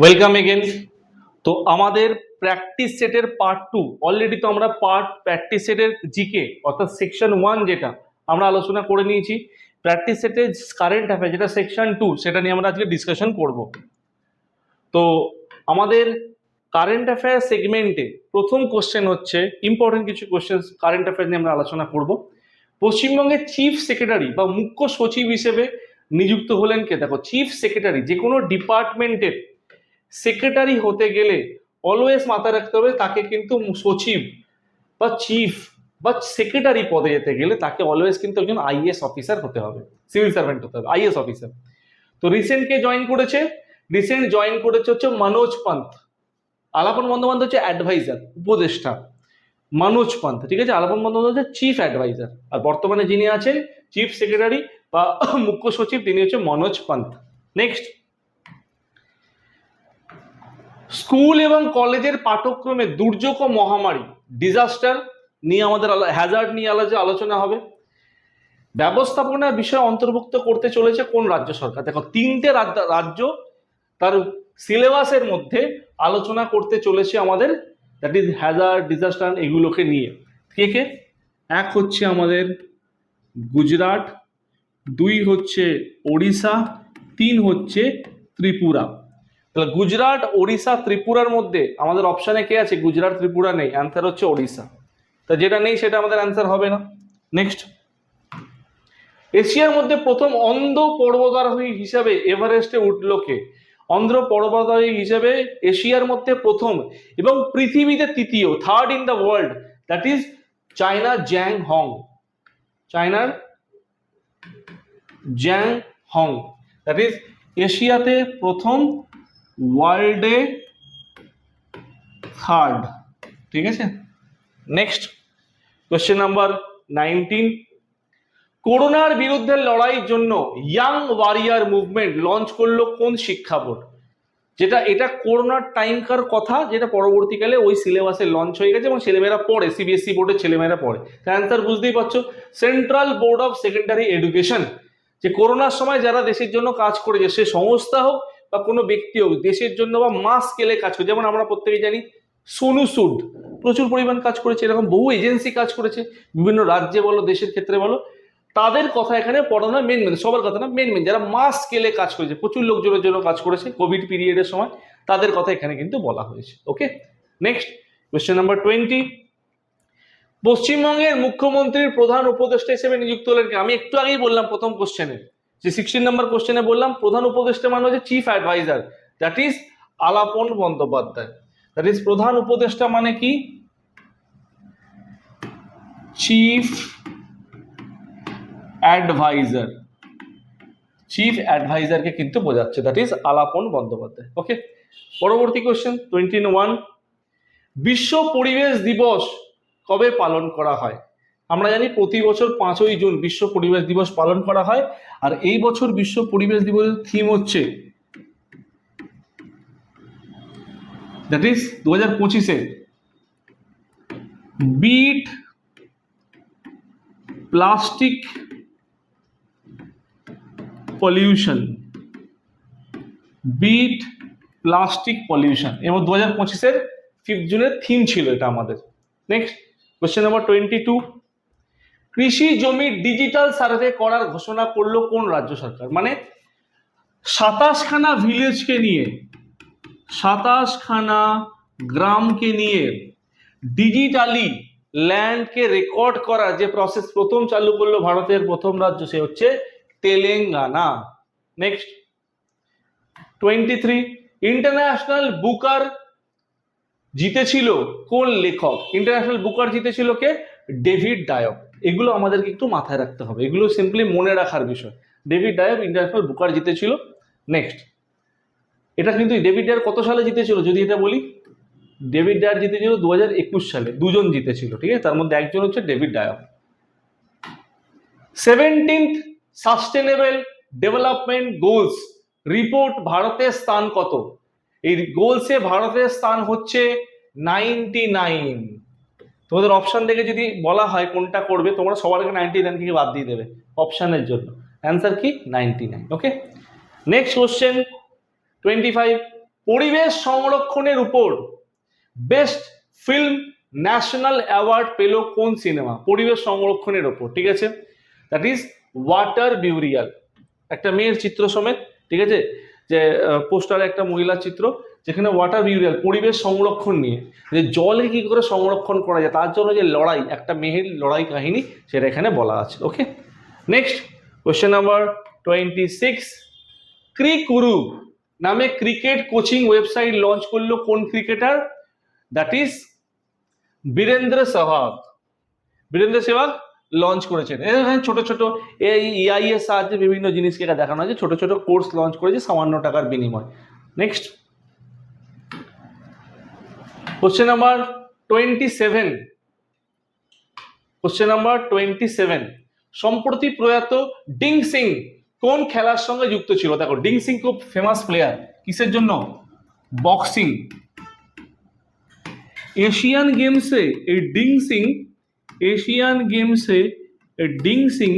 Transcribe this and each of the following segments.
Welcome again তো আমাদের practice সেটের পার্ট টু অলরেডি তো আমরা পার্ট প্র্যাকটিস সেটের জিকে অর্থাৎ সেকশন ওয়ান যেটা, আমরা আলোচনা করে নিয়েছি। প্র্যাকটিস সেটের কারেন্ট অ্যাফেয়ার যেটা সেকশন টু সেটা নিয়ে আমরা আজকে ডিসকাশন করব। তো আমাদের কারেন্ট অ্যাফেয়ার সেগমেন্টে প্রথম কোশ্চেন হচ্ছে ইম্পর্টেন্ট কিছু কোশ্চেন কারেন্ট অ্যাফেয়ার নিয়ে আমরা আলোচনা করব। পশ্চিমবঙ্গের চিফ সেক্রেটারি বা মুখ্য সচিব হিসেবে নিযুক্ত হলেন কে? দেখো চিফ সেক্রেটারি যে কোনো ডিপার্টমেন্টের সেক্রেটারি হতে গেলে অলওয়েজ মাথায় রাখতে হবে, তাকে কিন্তু সচিব বা চিফ বা সেক্রেটারি পদে যেতে গেলে তাকে অলওয়েজ কিন্তু একজন আইএস অফিসার হতে হবে সিভিল সার্ভেন্ট হতে হবে আইএস অফিসার তো রিসেন্ট কে জয়েন করেছে? রিসেন্ট জয়েন করেছে হচ্ছে মনোজ পান্থ। আলাপন বন্দ্যোপাধ্যায় হচ্ছে অ্যাডভাইজার উপদেষ্টা। মনোজ পান্থ, ঠিক আছে? আলাপন বন্দ্যোপাধ্যায় হচ্ছে চিফ অ্যাডভাইজার আর বর্তমানে যিনি আছেন চিফ সেক্রেটারি বা মুখ্য সচিব, তিনি হচ্ছে মনোজ পান্থ। নেক্সট স্কুল এবং কলেজের পাঠ্যক্রমে দুর্যোগ ও মহামারী ডিজাস্টার নিয়ে আমাদের হ্যাজার্ড নিয়ে আলো- আলোচনা হবে। ব্যবস্থাপনার বিষয় অন্তর্ভুক্ত করতে চলেছে কোন রাজ্য সরকার? দেখো, তিনটে রাজ্য- রাজ্য তার সিলেবাসের মধ্যে আলোচনা করতে চলেছে আমাদের দ্যাট ইজ হ্যাজার্ড ডিজাস্টার এগুলোকে নিয়ে। কে কে? এক হচ্ছে আমাদের গুজরাট, দুই হচ্ছে ওড়িশা, তিন হচ্ছে ত্রিপুরা। তাহলে গুজরাট, ওড়িশা, ত্রিপুরার মধ্যে আমাদের অপশানে কে আছে? গুজরাট, ত্রিপুরা নেই। অ্যান্সার হচ্ছে ওড়িশা। তা যেটা নেই, সেটা আমাদের অ্যান্সার হবে না। নেক্সট এশিয়ার মধ্যে প্রথম অন্ধ পর্বতারোহী হিসাবে এভারেস্টে উঠল কে? অন্ধ্র পর্বতারোহী হিসাবে এশিয়ার মধ্যে প্রথম এবং পৃথিবীতে তৃতীয় third in the world that is China Zhang Hong চায়নার জ্যাং হং দ্যাট ইজ এশিয়াতে প্রথম ওয়ার্ল্ডে থার্ড, ঠিক আছে? নেক্সট কোশ্চেন নাম্বার নাইনটিন করোনার বিরুদ্ধে লড়াইয়ের জন্য ইয়াং ওয়ারিয়ার মুভমেন্ট লঞ্চ করল কোন শিক্ষা বোর্ড? যেটা, এটা করোনার টাইমকার কথা, যেটা পরবর্তীকালে ওই সিলেবাসে লঞ্চ হয়ে গেছে এবং ছেলেমেয়েরা পড়ে সিবিএসসি বোর্ডের ছেলেমেয়েরা পড়ে। অ্যান্সার বুঝতেই পারছ central board of secondary education যে করোনার সময় যারা দেশের জন্য কাজ করেছে, সে সংস্থা হোক বা কোনো ব্যক্তি হোক দেশের জন্য বা মাস স্কেলে কাজ করে, যেমন আমরা প্রত্যেকে জানি, সোনু সুড প্রচুর পরিমাণ কাজ করেছে, এরকম বহু এজেন্সি কাজ করেছে, বিভিন্ন রাজ্যে বলো, দেশের ক্ষেত্রে বলো, তাদের কথা এখানে পড়ানো মেন মেন সবার কথা না মেন মেন যারা মাস স্কেলে কাজ করেছে, প্রচুর লোকজনের জন্য কাজ করেছে কোভিড পিরিয়ডের সময়, তাদের কথা এখানে কিন্তু বলা হয়েছে okay next question number twenty পশ্চিমবঙ্গের মুখ্যমন্ত্রীর প্রধান উপদেষ্টা হিসেবে নিযুক্ত হলেন কে? আমি একটু আগেই বললাম প্রথম কোশ্চেনে যে সিক্সটিন নাম্বার কোশ্চেনে বললাম, প্রধান উপদেষ্টা মানে হচ্ছে chief adviser that is Alapan Bandyopadhyay. That is প্রধান উপদেষ্টা মানে কি? চিফ অ্যাডভাইজার চিফ অ্যাডভাইজারকে কিন্তু বোঝাচ্ছে that is Alapan Bandyopadhyay. Okay পরবর্তী কোশ্চেন টোয়েন্টি ওয়ান বিশ্ব পরিবেশ দিবস কবে পালন করা হয়? আমরা জানি প্রতি বছর পাঁচই জুন বিশ্ব পরিবেশ দিবস পালন করা হয়, আর এই বছর বিশ্ব পরিবেশ দিবসের থিম হচ্ছে দ্যাট ইজ দু হাজার পঁচিশে beat plastic pollution beat plastic pollution এবং দু হাজার পঁচিশের ফিফথ জুনের থিম ছিল এটা আমাদের। Next question number twenty two কৃষি জমির ডিজিটাল সার্ভে করার ঘোষণা করল কোন রাজ্য সরকার? মানে সাতাশখানা ভিলেজকে নিয়ে, সাতাশখানা গ্রামকে নিয়ে ডিজিটালি ল্যান্ডকে রেকর্ড করার যে প্রসেস প্রথম চালু করল ভারতের প্রথম রাজ্য, সে হচ্ছে Telangana. Next twenty three international Booker জিতেছিল কোন লেখক? ইন্টারন্যাশনাল বুকার জিতেছিল কে? ডেভিড ডায়ক এগুলো আমাদেরকে একটু মাথায় রাখতে হবে। এগুলো সিম্পলি মনে রাখার বিষয়। ডেভিড ডায়ক ইন্টারন্যাশনাল বুকার জিতেছিল। নেক্সট এটা কিন্তু ডেভিড ডায়ার কত সালে জিতেছিল? যদি এটা বলি ডেভিড ডায়ার জিতেছিল দু হাজার একুশ সালে। দুজন জিতেছিল, ঠিক আছে? তার মধ্যে একজন হচ্ছে David Diop seventeenth sustainable development goals report ভারতের স্থান কত? এই গোলসে ভারতের স্থান হচ্ছে নাইনটি নাইন তোমাদের অপশান দেখে যদি বলা হয় কোনটা করবে, তোমরা সবার আগে নাইনটি নাইন থেকে বাদ দিয়ে দেবে অপশানের জন্য। অ্যান্সার কি? Ninety nine okay next question twenty five পরিবেশ সংরক্ষণের উপর বেস্ট ফিল্ম ন্যাশনাল অ্যাওয়ার্ড পেল কোন সিনেমা পরিবেশ সংরক্ষণের ওপর ঠিক আছে? দ্যাট ইজ ওয়াটার বিউরিয়াল একটা মেয়ের চিত্র সমেত, ঠিক আছে? যে পোস্টারে একটা মহিলার চিত্র যেখানে ওয়াটার বিউরিয়াল পরিবেশ সংরক্ষণ নিয়ে, যে জলে কী করে সংরক্ষণ করা যায়, তার জন্য যে লড়াই, একটা মেহের লড়াই কাহিনী সেটা এখানে বলা আছে okay next question number twenty six CricuRu নামে ক্রিকেট কোচিং ওয়েবসাইট লঞ্চ করল কোন cricketer? That is Virender Sehwag Virender Sehwag launch করেছেন। এখানে ছোট ছোট, এই ইআই এর সাহায্যে বিভিন্ন জিনিসকে দেখানো হয়েছে ছোট ছোট কোর্স লঞ্চ করেছে সামান্য টাকার বিনিময়। Next question number twenty seven question number twenty seven সম্প্রতি প্রয়াত ডিং সিং কোন খেলার সঙ্গে যুক্ত ছিল? দেখো, ডিং সিং খুব ফেমাস প্লেয়ার কিসের জন্য? বক্সিং এশিয়ান গেমসে এই ডিং সিং এশিয়ান গেমসে ডিং সিং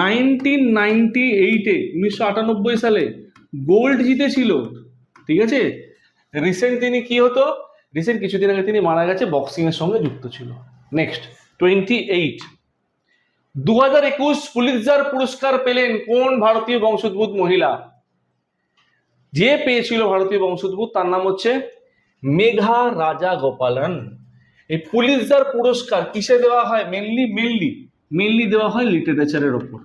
নাইনটিন নাইনটি এইটে উনিশশো আটানব্বই সালে গোল্ড জিতেছিল। ঠিক আছে? রিসেন্ট তিনি কি হতো? রিসেন্ট কিছুদিন আগে তিনি মারা গেছে বক্সিংয়ের সঙ্গে যুক্ত ছিল। নেক্সট টোয়েন্টি এইট দু হাজার একুশ পুলিৎজার পুরস্কার পেলেন কোন ভারতীয় বংশোদ্ভূত মহিলা? যে পেয়েছিল ভারতীয় বংশোদ্ভূত, তার নাম হচ্ছে মেঘা রাজা গোপালন এই পুলিৎজার পুরস্কার কিসে দেওয়া হয়? মেনলি মেনলি মেনলি দেওয়া হয় লিটারেচারের ওপর।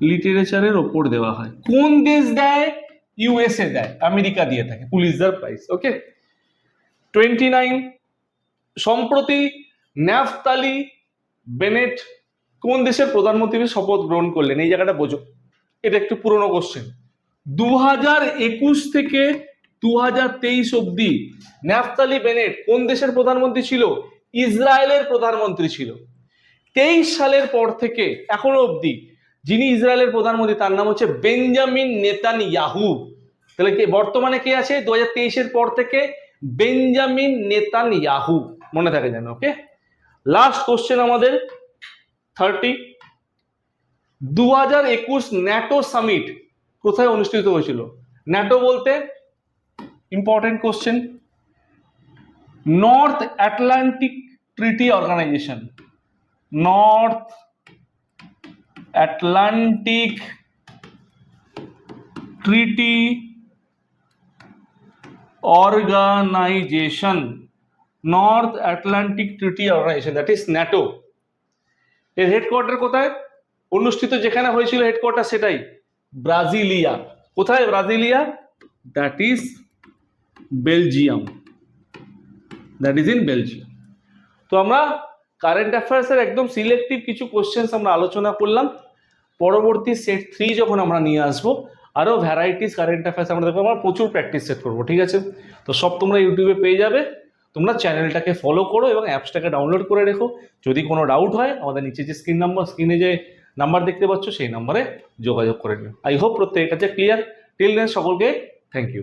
লিটারেচারের ওপর দেওয়া হয়। কোন দেশ দেয়? ইউএসএ দেয়। আমেরিকা দিয়ে থাকে। Pulitzer prize okay twenty nine সম্প্রতি ন্যাফতালি বেনেট কোন দেশের প্রধানমন্ত্রী শপথ গ্রহণ করলেন? এই জায়গাটা বোঝো। এটা একটু পুরনো কোশ্চেন দু হাজার একুশ থেকে দু হাজার তেইশ অব্দি ন্যাফতালি বেনেট কোন দেশের প্রধানমন্ত্রী ছিল? ইসরায়েলের প্রধানমন্ত্রী ছিল। তেইশ সালের পর থেকে এখনও অবধি যিনি ইসরায়েলের প্রধানমন্ত্রী, তার নাম হচ্ছে বেঞ্জামিন নেতান ইয়াহু তাহলে কে, বর্তমানে কে আছে? দু হাজার তেইশের পর থেকে বেঞ্জামিন নেতান ইয়াহু মনে থাকে যেন, ওকে? লাস্ট কোশ্চেন আমাদের থার্টি দু হাজার একুশ ন্যাটো সামিট কোথায় অনুষ্ঠিত হয়েছিল? ন্যাটো বলতে important question north Atlantic treaty organisation north Atlantic treaty organisation north Atlantic treaty organisation that is NATO এর হেডকোয়ার্টার কোথায়? অনুষ্ঠিত যেখানে হয়েছিল হেডকোয়ার্টার সেটাই ব্রাজিলিয়া। কোথায় Brasilia? That is Belgium. That is in Belgium তো আমরা কারেন্ট অ্যাফেয়ার্সের একদম সিলেক্টিভ কিছু কোশ্চেন্স আমরা আলোচনা করলাম। পরবর্তী সেট থ্রি যখন আমরা নিয়ে আসব আরও ভ্যারাইটিস কারেন্ট অ্যাফেয়ার্স আমরা দেখব, আমরা প্রচুর প্র্যাকটিস সেট করব, ঠিক আছে? তো সব তোমরা ইউটিউবে পেয়ে যাবে। তোমরা চ্যানেলটাকে ফলো করো এবং অ্যাপসটাকে ডাউনলোড করে রেখো। যদি কোনো ডাউট হয়, আমাদের নিচে যে স্ক্রিন নাম্বার স্ক্রিনে যে নাম্বার দেখতে পাচ্ছ, সেই নাম্বারে যোগাযোগ করে নিও। আই হোপ প্রত্যেকের কাছে ক্লিয়ার টিল দেন সকলকে থ্যাংক ইউ